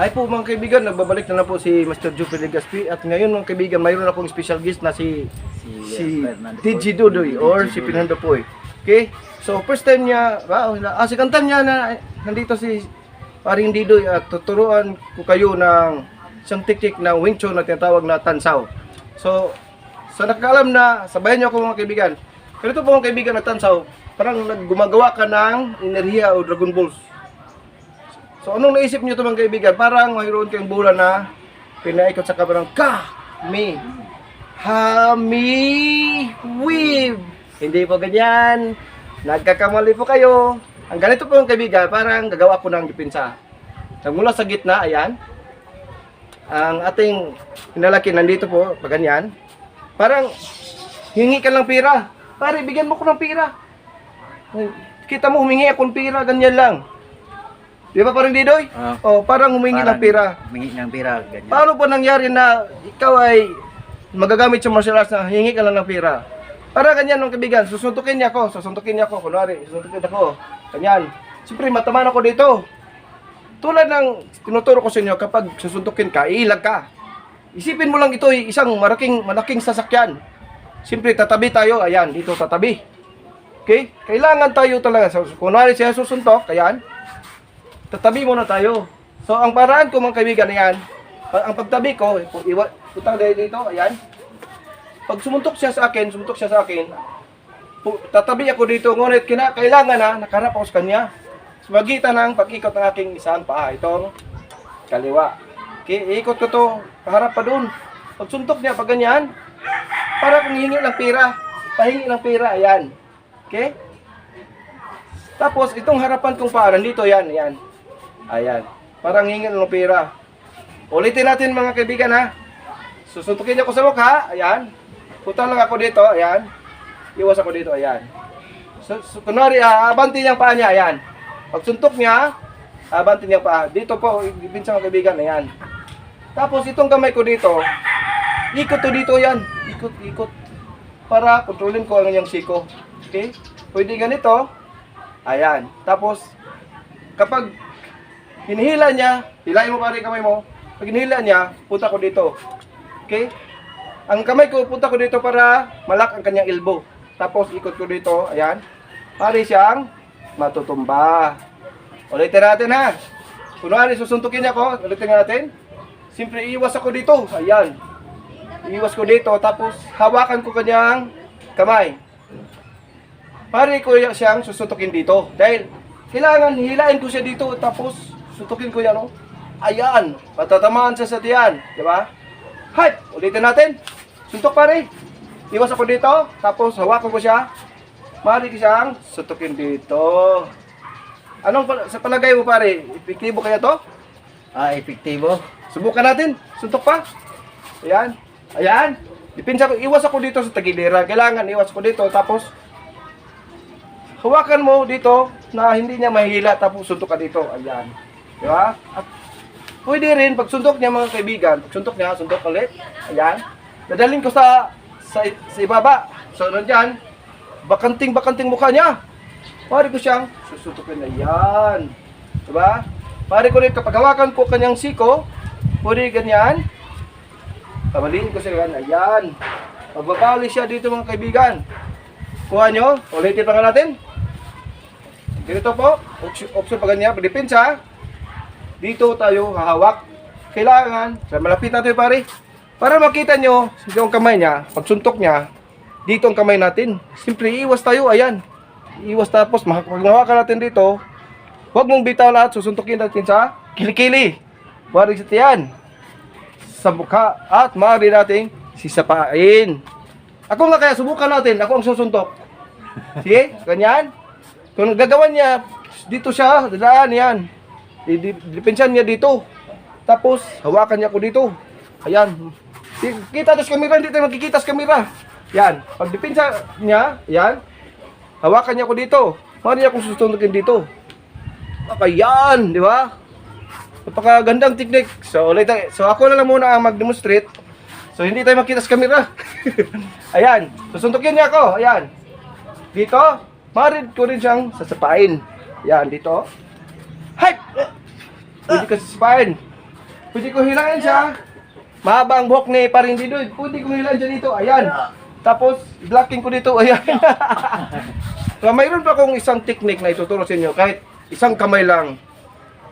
Hi po mga kaibigan, nagbabalik na na po si Mr. Jupiter Gaspi at ngayon mga kaibigan, mayroon akong special guest na si si DJ Dudoy or si Fernando Poy. Okay? So first time niya, wow, ah, si kantan niya na nandito si Paring Didoy at tuturuan ko kayo ng isang teknik ng Wing Chun na tinatawag na Tansaw. So, sa nakakaalam na, sabayan niyo ako mga kaibigan. Ganito po mga kaibigan na Tansaw, parang gumagawa ka ng enerhiya o Dragon Balls. So anong naisip niyo to mga kaibigan? Parang mayroon kayong bola na pinaikot sa kamerang ka, mi, ha, mi, weave. Hindi po ganyan. Nagkakamali po kayo. Ang ganito po mga kaibigan, parang gagawa po ng dipinsa. Nagmula sa gitna, ayan. Ang ating pinalaki nandito po, ganyan. Parang hingi ka ng pira. Pare, bigyan mo ko ng pira. Kita mo, humingi akong pira, ganyan lang. Di ba parang Didoy? Ah. Oh, parang humingi ng pira. Humingi ng pira, ganyan. Paano po nangyari na ikaw ay magagamit sa martial arts na hingi ka lang ng pira? Para ganyan ng kaibigan, susuntukin niya ako, susuntukin niya ako, kunwari, susuntukin ako, ganyan. Siyempre, matamaan ako dito. Tulad ng tinuturo ko sa inyo, kapag susuntukin ka, iilag ka. Isipin mo lang ito, ay isang malaking, malaking sasakyan. Siyempre, tatabi tayo, ayan, dito tatabi. Okay? Kailangan tayo talaga, kunwari siya susuntok, ayan, tatabi muna tayo. So, ang paraan ko mga kaibigan, ayan, ang pagtabi ko, iwa, putang dahil dito, ayan. Pag sumuntok siya sa akin, sumuntok siya sa akin, tatabi ako dito, ngunit kina, kailangan na, nakarap ako sa kanya. Sa magitan ng pag-ikot ng aking isang paa, itong kaliwa. Okay, iikot ko to, paharap pa doon. Pag suntok niya, pag ganyan, para kung hingi ng pira, pahingi ng pira, ayan. Okay? Tapos, itong harapan kong paa, nandito yan, ayan. Ayan. Parang hingin ng pera. Ulitin natin mga kaibigan ha. Susuntukin niyo ako sa mukha. Ayan. Putang lang ako dito. Ayan. Iwas ako dito. Ayan. So, so kunwari, ah, abanti niyang paa niya. Ayan. Pag suntok niya, abanti niyang paa. Dito po, ibinsang mga kaibigan. Ayan. Tapos itong kamay ko dito, ikot to dito yan. Ikot, ikot. Para kontrolin ko ang yung siko. Okay? Pwede ganito. Ayan. Tapos, kapag hinihila niya, hilain mo pare kamay mo. Pag hinihila niya, punta ko dito. Okay? Ang kamay ko, punta ko dito para malak ang kanyang elbow. Tapos ikot ko dito, ayan. Pare siyang matutumba. Ulitin natin ha. Kunwari, susuntukin niya ako. Ulitin natin. Siyempre, iwas ako dito. Ayan. Iwas ko dito. Tapos, hawakan ko kanyang kamay. Pare ko siyang susuntukin dito. Dahil, kailangan hilain ko siya dito. Tapos, suntukin ko yan, oh. Ayan. Patatamaan siya sa tiyan. Di ba? Hay! Ulitin natin. Suntok pare. Iwas ako dito. Tapos, hawakan ko siya. Mari ko siyang suntukin dito. Anong sa palagay mo pare? Epektibo kaya to? Ah, epektibo. Subukan natin. Suntok pa. Ayan. Ayan. Dipinsa ko. Iwas ako dito sa tagiliran. Kailangan iwas ko dito. Tapos, hawakan mo dito na hindi niya mahila. Tapos suntok ka dito. Ayan. Di ba? At pwede rin, pag suntok niya mga kaibigan, pag suntok niya, suntok ulit. Ayan. Dadalhin ko sa sa, sa ibaba. So, nandiyan, bakanting-bakanting mukha niya. Pare ko siyang susuntukin na yan. Diba? Pare ko rin kapag hawakan ko kanyang siko, pwede ganyan. Pabaliin ko siya yan. Ayan. Magbabali siya dito mga kaibigan. Kuha nyo. Ulitin pa nga natin. Ganito po. Option, option pa ganyan. Depensa. Dito tayo hahawak. Kailangan. Sa malapit natin pare. Para makita nyo yung kamay niya. Pag suntok niya. Dito ang kamay natin. Siyempre iwas tayo. Ayan. Iwas tapos. Pag mahawakan natin dito. Huwag mong bitaw lahat. Susuntukin natin sa kilikili. Wari sa tiyan sa mukha at maaari nating sisapain. Ako nga kaya, subukan natin. Ako ang susuntok. Sige, ganyan. Kung gagawan niya, dito siya, dadaan yan. Dipensan niya dito. Tapos, hawakan niya ako dito. Ayan. Kita tas kamera, hindi tayo magkikita sa kamera. Yan. Pag depensa niya, yan. Hawakan niya ako dito. Maaari niya akong susuntokin dito. Ayan, di ba? Napakagandang technique. So, ulit. So, ako na lang muna ang mag-demonstrate. So, hindi tayo makita sa camera. Ayan. Susuntukin niya ako. Ayan. Dito. Marid ko rin siyang sasapain. Ayan, dito. Hype! Pwede ka sasapain. Pwede ko hilahin siya. Mahaba ang buhok ni paring Didoy. Pwede ko hilahin siya dito. Ayan. Tapos, blocking ko dito. Ayan. so, mayroon pa akong isang technique na ituturo sa inyo. Kahit isang kamay lang.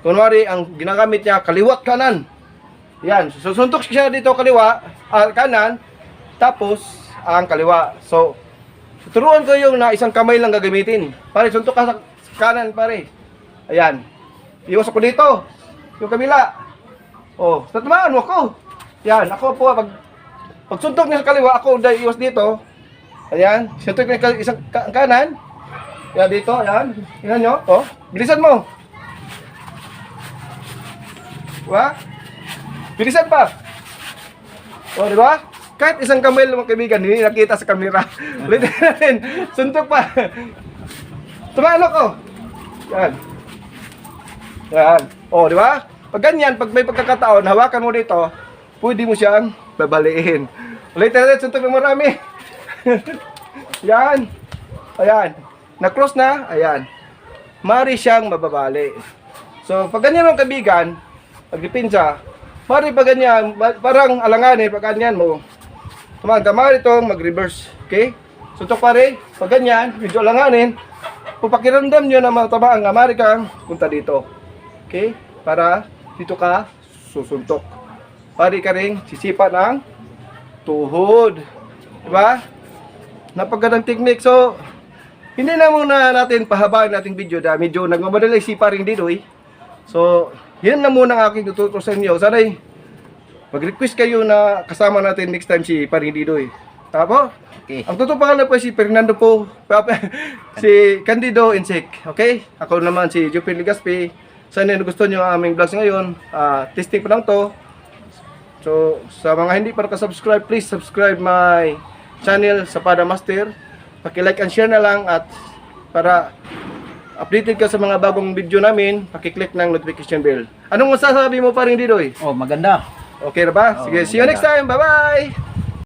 Kunwari, ang ginagamit niya, kaliwat kanan. Yan. Susuntok siya dito kaliwa, ah, kanan. Tapos, ang kaliwa. So, turuan ko yung na isang kamay lang gagamitin. Pare, suntok ka sa kanan, pare. Ayan. Iwas ako dito. Yung kabila. Oh, tatamaan mo ako. Yan, ako po, pag, pag suntok niya sa kaliwa, ako dahil iwas dito. Ayan, suntok niya sa isang ka- kanan. Yan dito, ayan. Tingnan nyo, oh. Bilisan mo. Diba? Bilisan pa. Oh, di ba? Kahit isang kamay lang mga kaibigan, hindi nakita sa kamera. Ulitin natin. Suntok pa. Tumalo ko. Yan. Yan. Oh, di ba? Pag ganyan, pag may pagkakataon, hawakan mo dito, pwede mo siyang babaliin. Ulitin natin, suntok ng marami. Yan. Ayan. Na-close na. Ayan. Mari siyang mababali. So, pag ganyan ang kabigan, pag dipinsa, mari pag ganyan, parang alanganin, pag ganyan mo, tumahan ka, itong mag-reverse. Okay? Suntok pare, pag ganyan, medyo alanganin, pupakiramdam nyo na matamaan nga, mari kang punta dito. Okay? Para dito ka susuntok. Pari ka rin sisipa ng tuhod. Diba? Napagandang technique. So, hindi na muna natin pahabaan nating video dahil medyo nagmamadali si paring Didoy. So, yan na muna ang aking tuturo sa inyo. Sana'y mag-request kayo na kasama natin next time si paring Didoy. Tapo? Okay. Ang totoo pangalan po si Fernando po, si Candido Insek. Okay? Ako naman si Jupin Ligaspi. Sana yung gusto nyo ang aming vlogs ngayon. ah, testing pa lang to. So, sa mga hindi pa nakasubscribe, please subscribe my channel sa Pada Master. Paki-like and share na lang at para updated ka sa mga bagong video namin, paki-click ng notification bell. Anong masasabi mo pa rin Didoy? Oh, maganda. Okay na ba? Oo, Sige, see you maganda. next time. Bye-bye!